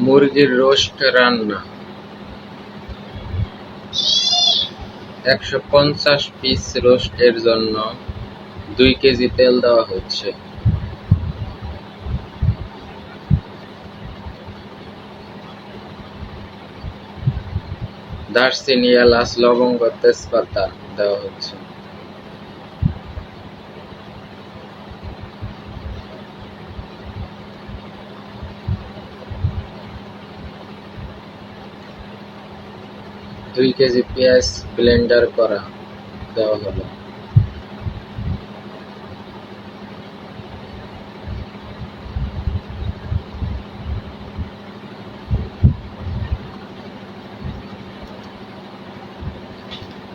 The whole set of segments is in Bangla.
মুরগির রোস্ট রান্না। একশো পঞ্চাশ পিস রোস্টের জন্য দুই কেজি তেল দেওয়া হচ্ছে। দারচিনি, এলাচ, লবঙ্গ, তেজপাতা দেওয়া হচ্ছে। দুই কেজি পেঁয়াজ ব্লেন্ডার করা দেওয়া হলো।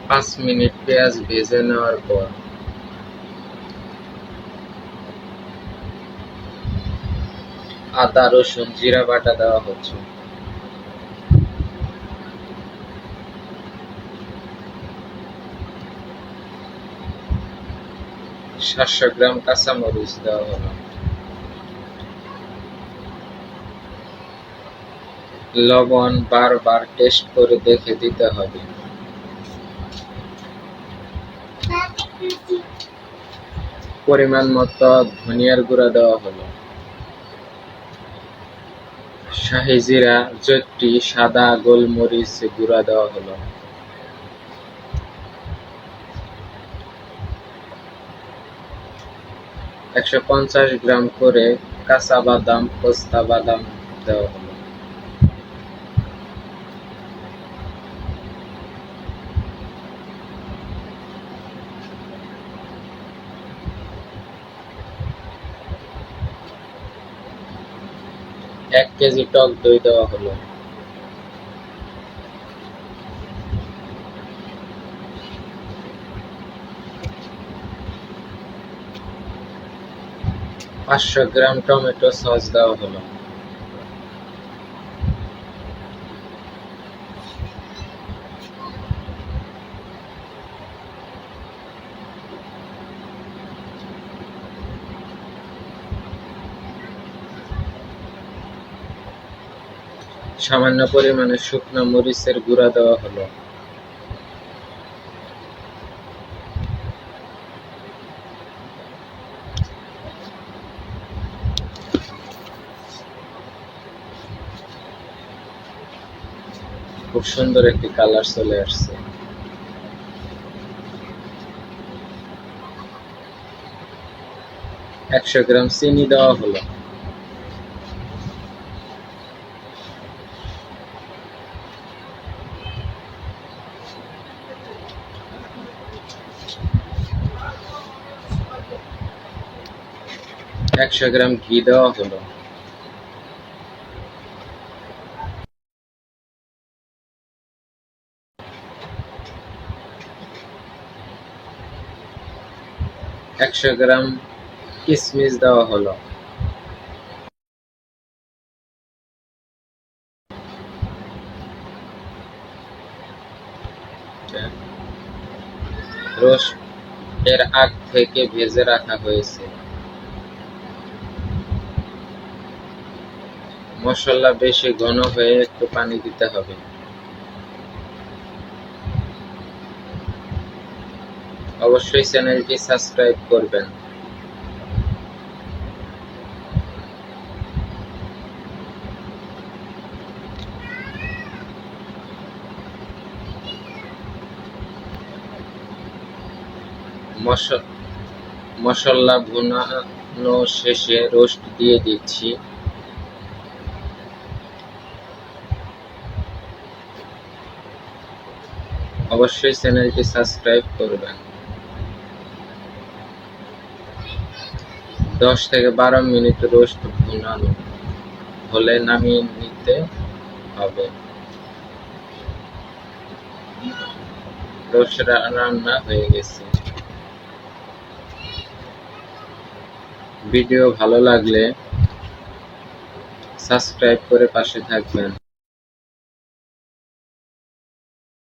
পাঁচ মিনিট পেঁয়াজ ভেজে নেওয়ার পর আদা, রসুন, জিরা বাটা দেওয়া হচ্ছে। সাতশো গ্রাম কাঁচামরিচ দেওয়া লবণ বারবার টেস্ট করে দেখে দিতে হবে। পরিমাণ মতো ধনিয়ার গুঁড়া দেওয়া হলো। শাহি জিরা সাদা গোলমরিচ গুঁড়া দেওয়া হলো। একশো পঞ্চাশ গ্রাম করে কাঁচা বাদাম, পোস্তা বাদাম দেওয়া হলো। এক কেজি টক দই দেওয়া হলো। পাঁচশো গ্রাম টমেটো সস দেওয়া হলো। সামান্য পরিমাণে শুকনো মরিচের গুঁড়া দেওয়া হলো। খুব সুন্দর একটি কালার চলে আসছে। একশো গ্রাম চিনি দেওয়া হলো। একশো গ্রাম ঘি দেওয়া হলো। একশো গ্রাম কিশমিশ দেওয়া হলো। রোস্ট এর আগ থেকে ভেজে রাখা হয়েছে। মশলা বেশি ঘন হয়ে একটু পানি দিতে হবে। অবশ্যই চ্যানেলটি সাবস্ক্রাইব করবেন। মশ- মশলা ভুনানো শেষে রোস্ট দিয়ে দিচ্ছি। অবশ্যই চ্যানেলটি সাবস্ক্রাইব করবেন। দশ থেকে বারো মিনিট রোস্ট ভুনানো হলে নামিয়ে নিতে হবে। রোস্ট রান্না হয়ে গেছে। ভিডিও ভালো লাগলে সাবস্ক্রাইব করে পাশে থাকবেন।